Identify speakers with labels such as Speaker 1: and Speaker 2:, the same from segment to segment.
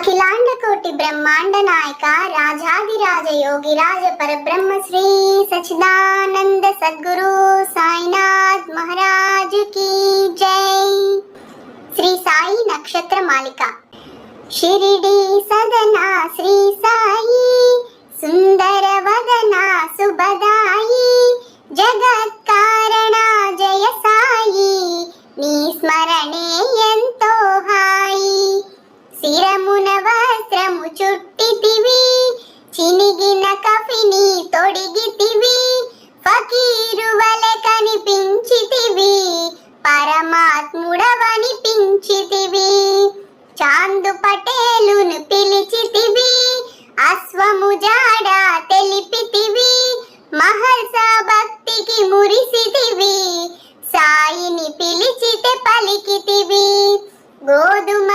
Speaker 1: అఖిలాండ కోటి బ్రహ్మాండ నాయక రాజాదిరాజ యోగిరాజ పరబ్రహ్మ శ్రీ సచిదానంద సద్గురు సాయినాథ్ మహారాజ్ కీ జై శ్రీ సాయి నక్షత్ర మాలిక షిరిడి సదనా శ్రీ సాయి సుందర వదనా సుబదాయి జగత్ కారణ జయ సాయి నీ స్మరణే ఎంతో హాయి శిరమున వస్త్రము చుట్టితివి చినిగిన కఫిని తొడిగితివి ఫకీరు వలె కనిపించితివి పరమాత్ముడవనిపించితివి చాందు పటేలును పిలిచితివి అశ్వము జాడ తెలిపితివి మహర్ష భక్తికి మురిసితివి సాయిని పిలిచితే పలికితివి. గోధుమ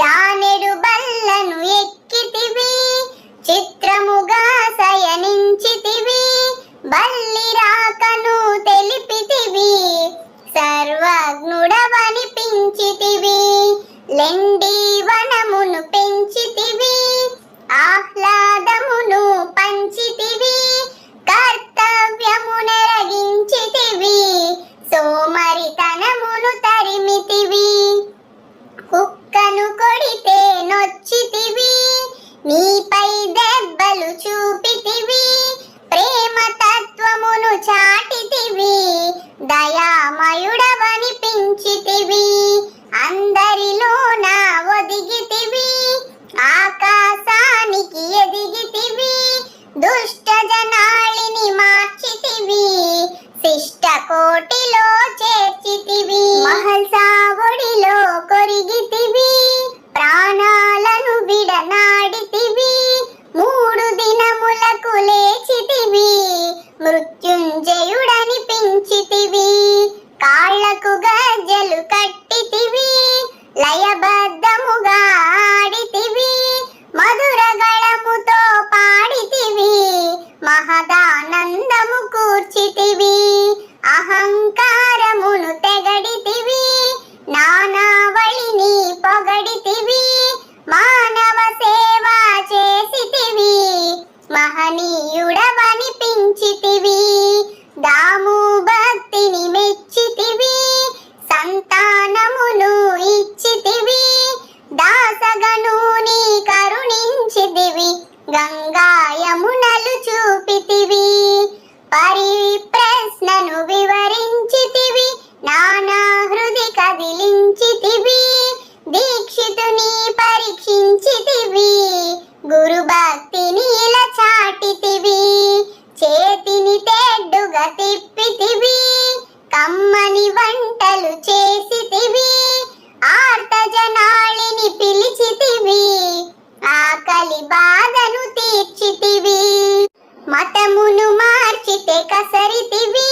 Speaker 1: జానెడు బల్లను ఎక్కితివి చిత్రముగా శయనించితివి బల్లి రాకను తెలిపితివి సర్వజ్ఞుడవనిపించితివి లెండి వంటలు చేసితివి ఆర్త జనాళిని పిలిచితివి ఆకలి బాధను తీర్చితివి. మతమును మార్చితే కసరితివి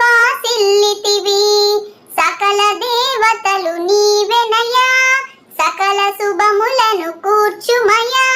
Speaker 1: బాసిల్లితివి సకల దేవతలు నీవెనయా సకల శుభములను కూర్చుమయా